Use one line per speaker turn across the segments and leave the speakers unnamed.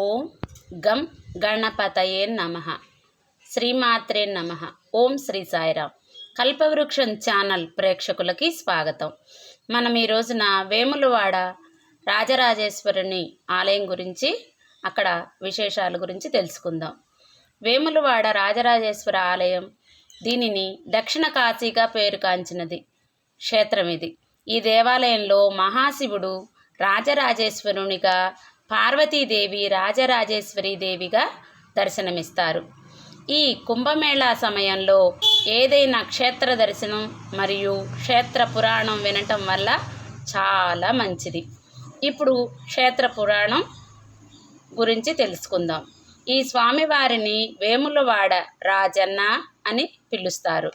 ఓం గం గణపతయే నమ. శ్రీమాత్రే నమ. ఓం శ్రీ సాయిరామ్ కల్పవృక్షం ఛానల్ ప్రేక్షకులకి స్వాగతం. మనం ఈ రోజున వేములవాడ రాజరాజేశ్వరుని ఆలయం గురించి అక్కడ విశేషాల గురించి తెలుసుకుందాం. వేములవాడ రాజరాజేశ్వర ఆలయం దీనిని దక్షిణ కాశీగా పేరుగాంచినది క్షేత్రం ఇది ఈ దేవాలయంలో మహాశివుడు రాజరాజేశ్వరునిగా పార్వతీదేవి రాజరాజేశ్వరి దేవిగా దర్శనమిస్తారు. ఈ కుంభమేళా సమయంలో ఏదైనా క్షేత్ర దర్శనం మరియు క్షేత్ర పురాణం వినటం వల్ల చాలా మంచిది. ఇప్పుడు క్షేత్ర పురాణం గురించి తెలుసుకుందాం. ఈ స్వామివారిని వేములవాడ రాజన్న అని పిలుస్తారు.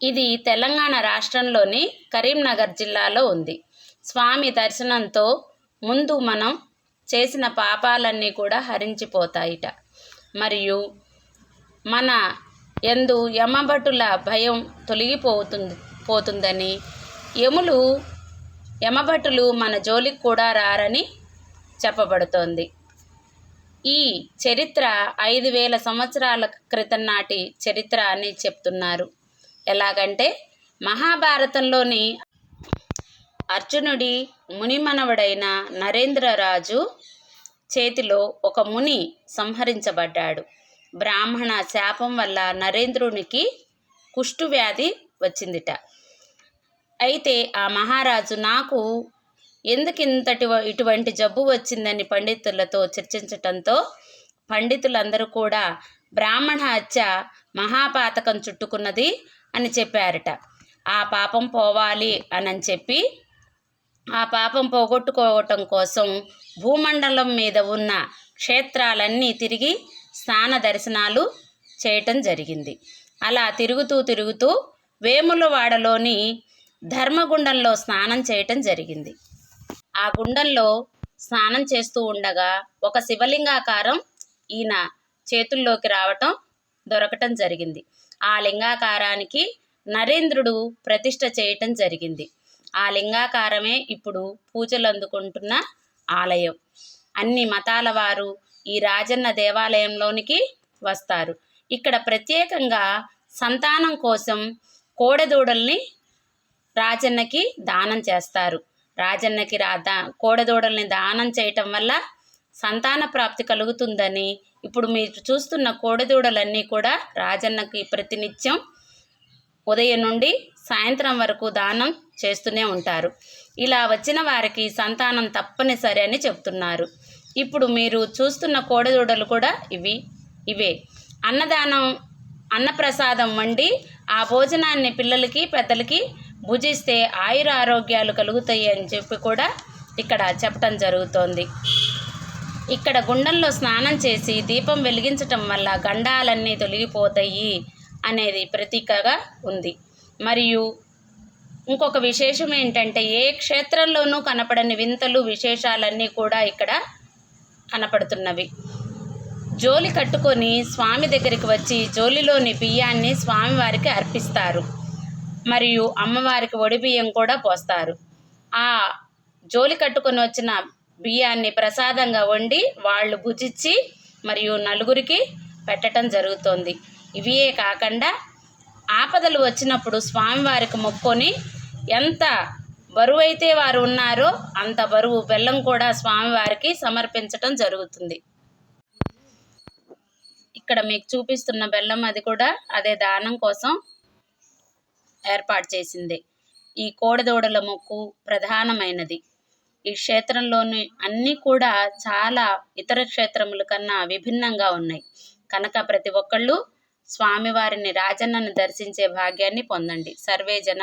ఇది తెలంగాణ రాష్ట్రంలోని కరీంనగర్ జిల్లాలో ఉంది. స్వామి దర్శనంతో ముందు మనం చేసిన పాపాలన్నీ కూడా హరించిపోతాయిట. మరియు మన ఎందు యమభటుల భయం తొలగిపోతుంది పోతుందని యములు యమభటులు మన జోలికి కూడా రారని చెప్పబడుతోంది. ఈ చరిత్ర ఐదు వేల సంవత్సరాల క్రితం నాటి చరిత్ర అని చెప్తున్నారు. ఎలాగంటే మహాభారతంలోని అర్జునుడి మునిమనవడైన నరేంద్రరాజు చేతిలో ఒక ముని సంహరించబడ్డాడు. బ్రాహ్మణ శాపం వల్ల నరేంద్రునికి కుష్టు వ్యాధి వచ్చిందిట. అయితే ఆ మహారాజు నాకు ఎందుకింతటి ఇటువంటి జబ్బు వచ్చిందని పండితులతో చర్చించటంతో పండితులందరూ కూడా బ్రాహ్మణ హత్య మహాపాతకం చుట్టుకున్నది అని చెప్పారట. ఆ పాపం పోవాలి అని చెప్పి ఆ పాపం పోగొట్టుకోవటం కోసం భూమండలం మీద ఉన్న క్షేత్రాలన్నీ తిరిగి స్నాన దర్శనాలు చేయటం జరిగింది. అలా తిరుగుతూ తిరుగుతూ వేములవాడలోని ధర్మగుండంలో స్నానం చేయటం జరిగింది. ఆ గుండంలో స్నానం చేస్తూ ఉండగా ఒక శివలింగాకారం ఈయన చేతుల్లోకి రావటం దొరకటం జరిగింది. ఆ లింగాకారానికి నరేంద్రుడు ప్రతిష్ట చేయటం జరిగింది. ఆ లింగాకారమే ఇప్పుడు పూజలు అందుకుంటున్న ఆలయం. అన్ని మతాల వారు ఈ రాజన్న దేవాలయంలోనికి వస్తారు. ఇక్కడ ప్రత్యేకంగా సంతానం కోసం కోడెదూడల్ని రాజన్నకి దానం చేస్తారు. రాజన్నకి రా దా కోడెదూడల్ని దానం చేయటం వల్ల సంతాన ప్రాప్తి కలుగుతుందని ఇప్పుడు మీరు చూస్తున్న కోడెదూడలన్నీ కూడా రాజన్నకి ప్రతినిత్యం ఉదయం నుండి సాయంత్రం వరకు దానం చేస్తూనే ఉంటారు. ఇలా వచ్చిన వారికి సంతానం తప్పనిసరి అని చెప్తున్నారు. ఇప్పుడు మీరు చూస్తున్న కోడదూడలు కూడా ఇవి ఇవే. అన్నదానం అన్నప్రసాదం వండి ఆ భోజనాన్ని పిల్లలకి పెద్దలకి భుజిస్తే ఆయుర ఆరోగ్యాలు కలుగుతాయి అని చెప్పి కూడా ఇక్కడ చెప్పటం జరుగుతోంది. ఇక్కడ గుండంలో స్నానం చేసి దీపం వెలిగించటం వల్ల గండాలన్నీ తొలగిపోతాయి. అనేది ప్రతీకగా ఉంది. మరియు ఇంకొక విశేషం ఏంటంటే ఏ క్షేత్రంలోనూ కనపడని వింతలు విశేషాలన్నీ కూడా ఇక్కడ కనపడుతున్నవి. జోలి కట్టుకొని స్వామి దగ్గరికి వచ్చి జోలిలోని బియ్యాన్ని స్వామివారికి అర్పిస్తారు. మరియు అమ్మవారికి ఒడి బియ్యం కూడా పోస్తారు. ఆ జోలి కట్టుకొని వచ్చిన బియ్యాన్ని ప్రసాదంగా వండి వాళ్ళు భుజించి మరియు నలుగురికి పెట్టడం జరుగుతోంది. ఇవే కాకుండా ఆపదలు వచ్చినప్పుడు స్వామివారికి మొక్కొని ఎంత బరువు అయితే వారు ఉన్నారో అంత బరువు బెల్లం కూడా స్వామివారికి సమర్పించటం జరుగుతుంది. ఇక్కడ మీకు చూపిస్తున్న బెల్లం అది కూడా అదే దానం కోసం ఏర్పాటు చేసింది. ఈ కోడదోడల మొక్కు ప్రధానమైనది. ఈ క్షేత్రంలోని అన్నీ కూడా చాలా ఇతర క్షేత్రముల కన్నా విభిన్నంగా ఉన్నాయి. కనుక ప్రతి ఒక్కళ్ళు స్వామివారిని రాజన్నను దర్శించే భాగ్యాన్ని పొందండి. సర్వే జన